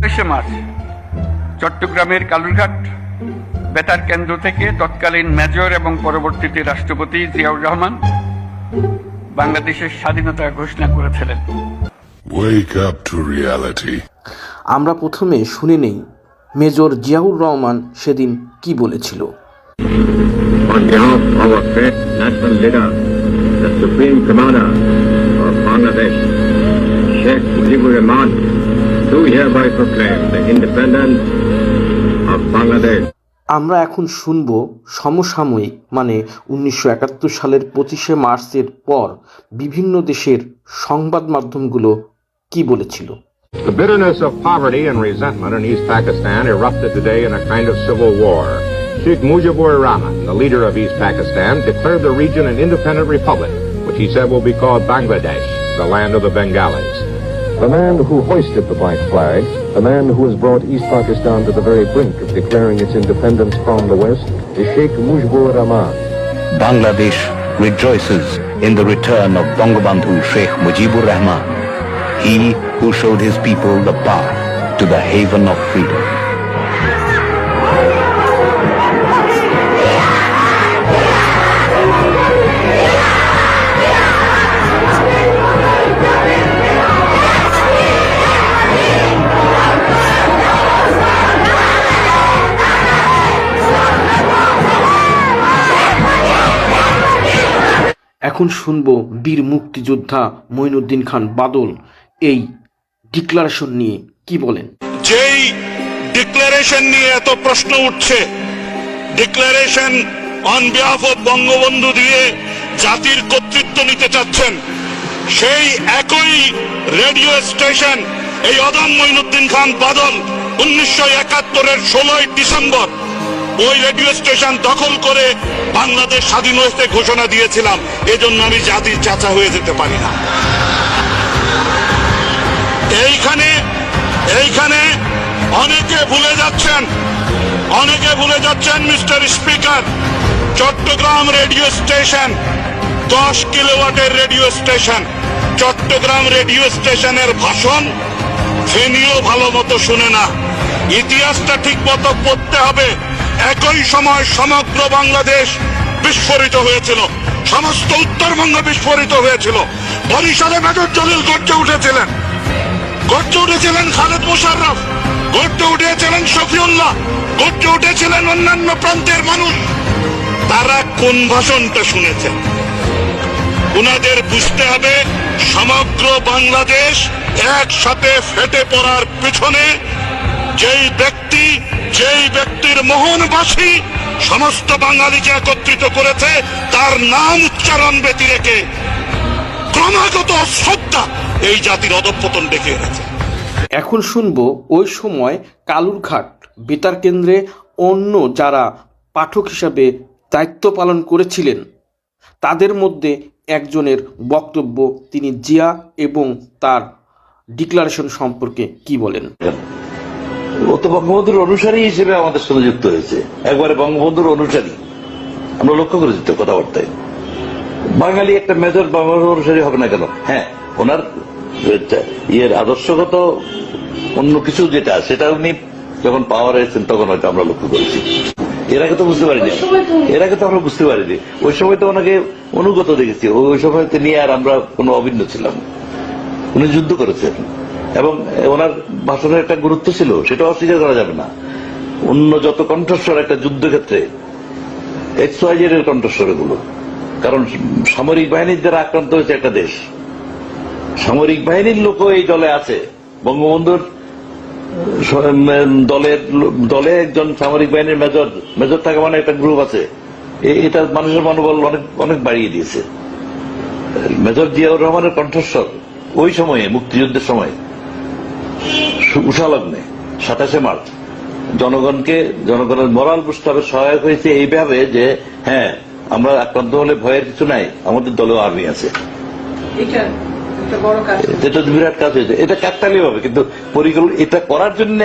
তেইশে মার্চ চট্টগ্রামের কালুরঘাট বেতার কেন্দ্র থেকে তৎকালীন মেজর এবং পরবর্তীতে রাষ্ট্রপতি জিয়াউর রহমান বাংলাদেশের স্বাধীনতা ঘোষণা করেছিলেন. আমরা প্রথমে শুনে নেই মেজর জিয়াউর রহমান সেদিন কি বলেছিল On behalf of our great national leader, the Supreme Commander of Bangladesh, Sheikh Mujibur Rahman, do hereby proclaim the independence of Bangladesh. আমরা এখন শুনব সমসাময়িক মানে উনিশশো একাত্তর সালের পঁচিশে মার্চের পর বিভিন্ন দেশের সংবাদ মাধ্যমগুলো কি বলেছিল The bitterness of poverty and resentment in East Pakistan erupted today in a kind of civil war. Sheikh Mujibur Rahman, the leader of East Pakistan, declared the region an independent republic, which he said will be called Bangladesh, the land of the Bengalis. The man who hoisted the black flag, the man who has brought East Pakistan to the very brink of declaring its independence from the West, is Sheikh Mujibur Rahman. Bangladesh rejoices in the return of Bangabandhu Sheikh Mujibur Rahman, he who showed his people the path to the haven of freedom. এখন শুনব বীর মুক্তিযোদ্ধা মঈনুদ্দিন খান বাদল এই declaration নিয়ে কি বলেন? যেই declaration নিয়ে এত প্রশ্ন উঠছে, declaration on behalf of Bangabandhu দিয়ে জাতির কর্তৃত্ব নিতে চাচ্ছেন, সেই একই রেডিও স্টেশন এই অদম মঈনুদ্দিন খান বাদল উনিশশো একাত্তরের ষোলোই ডিসেম্বর ওই রেডিও স্টেশন দখল করে বাংলাদেশ স্বাধীন হয়েছে ঘোষণা দিয়েছিলাম। এজন্য আমি জাতির চাচা হয়ে যেতে পারি না। এইখানে এইখানে অনেকে ভুলে যাচ্ছেন, অনেকে ভুলে যাচ্ছেন mister speaker. Chattogram radio station দশ কিলোওয়াটের রেডিও স্টেশন চট্টগ্রাম রেডিও স্টেশনের ভাষণ ফেনিও ভালো মতো শুনে না। ইতিহাসটা ঠিক মতো পড়তে হবে। একই সময় সমগ্র বাংলাদেশ বিস্ফোরিত হয়েছিল। সমস্ত উত্তরবঙ্গ বিস্ফোরিত হয়েছিল। বরিশালে মেজর জলিল গর্জে উঠেছিলেন। গর্জে উঠেছিলেন খালেদ মোশাররফ। গর্জে উঠেছিলেন শফিউল্লাহ। গর্জে উঠেছিলেন অন্যান্য প্রান্তের মানুষ। তারা কোন ভাষণটা শুনেছেন উনাদের বুঝতে হবে, সমগ্র বাংলাদেশ একসাথে ফেটে পড়ার পিছনে যেই ব্যক্তি যেই ব্যক্তির মোহনবাসী সমস্ত বাঙালিকে একত্রিত করেছে, তার নাম উচ্চারণ ব্যতি রেখে ক্রমাগত শ্রদ্ধা এই জাতির অধঃপতন ডেকে এনেছে। এখন শুনব ওই সময় কালুরঘাট বেতার কেন্দ্রে অন্য যারা পাঠক হিসাবে দায়িত্ব পালন করেছিলেন, তাদের মধ্যে একজনের বক্তব্য তিনি জিয়া এবং তার ডিক্লারেশন সম্পর্কে কি বলেন? ও তো বঙ্গবন্ধুর অনুসারী হিসেবে আমাদের সাথে যুক্ত হয়েছে। একবারে বঙ্গবন্ধুর অনুসারী। আমরা লক্ষ্য করেছি তো কথাবার্তায়। বাঙালি একটা মেজর বঙ্গবন্ধুর অনুসারী হবে না কেন? হ্যাঁ ওনার ইয়ের আদর্শগত অন্য কিছু যেটা সেটা উনি যখন পাওয়ার এসেছেন তখন হয়তো আমরা লক্ষ্য করেছি। এর আগে তো বুঝতে পারিনি। এর আগে তো আমরা বুঝতে পারিনি। ওই সময় তো ওনাকে অনুগত দেখেছি। ওই সময় নিয়ে আর আমরা কোনো অভিন্ন ছিলাম। উনি যুদ্ধ করেছেন। এবং ওনার ভাষণের একটা গুরুত্ব ছিল, সেটা অস্বীকার করা যাবে না। অন্য যত কণ্ঠস্বর, একটা যুদ্ধক্ষেত্রে এক্সওয়াইজের কণ্ঠস্বর এগুলো। কারণ সামরিক বাহিনীর দ্বারা আক্রান্ত হয়েছে একটা দেশ। সামরিক বাহিনীর লোকও এই দলে আছে। বঙ্গবন্ধুর দলের দলে একজন সামরিক বাহিনীর মেজর মেজর থাকা মানে একটা গ্রুপ আছে। এটা মানুষের মনোবল অনেক অনেক বাড়িয়ে দিয়েছে। মেজর জিয়াউর রহমানের কণ্ঠস্বর ওই সময়ে, মুক্তিযুদ্ধের সময় উষালগ্নে সাতাশে মার্চ। জনগণকে জনগণের মরাল প্রস্তাবে সহায়ক হয়েছে এইভাবে যে হ্যাঁ আমরা আক্রান্ত হলে ভয়ের কিছু নাই আমাদের দলেও আর্মি আছে। এটা বিরাট কাজ হয়েছে। এটা কাকতালি হবে কিন্তু পরিকল্পনা এটা করার জন্য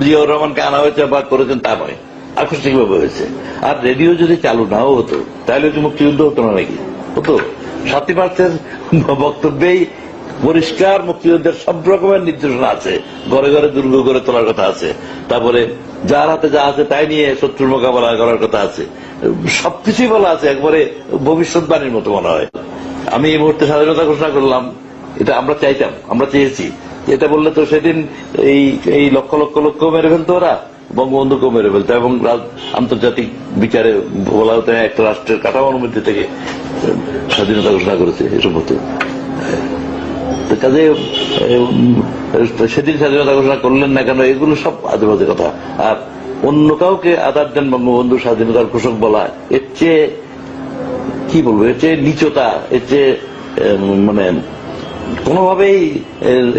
জিয়াউর রহমানকে আনা হয়েছে বা করেছেন তা নয়। আকস্মিক ভাবে হয়েছে। আর রেডিও যদি চালু নাও হতো তাহলে মুক্তিযুদ্ধ হতো না নাকি? হতো। সাতই মার্চের বক্তব্যেই পরিষ্কার মুক্তিযুদ্ধের সব রকমের নির্দেশনা আছে। ঘরে ঘরে দুর্গ গড়ে তোলার কথা আছে। তারপরে যার হাতে যা আছে তাই নিয়ে শত্রুর মোকাবেলা করার কথা আছে। সবকিছুই বলা আছে, একবারে ভবিষ্যৎবাণীর মতো মনে হয়। আমি এই মুহূর্তে স্বাধীনতা ঘোষণা করলাম, এটা আমরা চাইতাম, আমরা চেয়েছি। এটা বললে তো সেদিন এই এই লক্ষ লক্ষ লক্ষ মেরে ফেলতো ওরা বঙ্গবন্ধুকেও মেরে ফেলতো, এবং রাজ- আন্তর্জাতিক বিচারে বলা হতো, একটা রাষ্ট্রের কাঠামোর মধ্যে থেকে স্বাধীনতা ঘোষণা করেছে এসব হতো কাজে সেদিন স্বাধীনতা ঘোষণা করলেন না কেন, এগুলো সব আজে বাজে কথা। আর অন্য কাউকে আদার দেন বঙ্গবন্ধু স্বাধীনতার ঘোষক বলা, এর চেয়ে, কি বলব, এর চেয়ে নিচতা, এর চেয়ে মানে কোনোভাবেই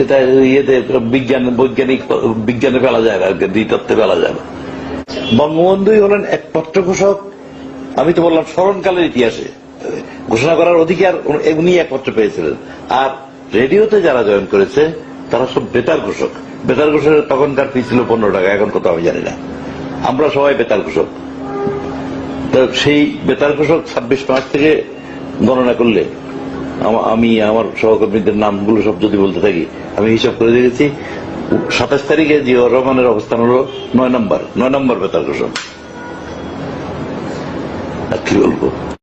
এটা ইয়েতে বিজ্ঞান, বৈজ্ঞানিক, বিজ্ঞানে ফেলা যায় না দ্বিতত্ত্বে ফেলা যায় না। বঙ্গবন্ধুই হলেন একমাত্র ঘোষক, আমি তো বললাম স্মরণকালের ইতিহাসে। ঘোষণা করার অধিকার উনি একমাত্র পেয়েছিলেন। আর রেডিওতে যারা জয়েন করেছে, তারা সব বেতার ঘোষক। বেতার ঘোষকের তখনকার ফি ছিল পনেরো টাকা, এখন কত আমি জানি না। আমরা সবাই বেতার ঘোষক। সেই বেতার ঘোষক ছাব্বিশ মার্চ থেকে গণনা করলে, আমি আমার সহকর্মীদের নামগুলো সব যদি বলতে থাকি, আমি হিসাব করে দেখেছি, সাতাশ তারিখে জিয়াউর রহমানের অবস্থান হলো নয় নম্বর নয় নম্বর বেতার ঘোষক। কি বলব?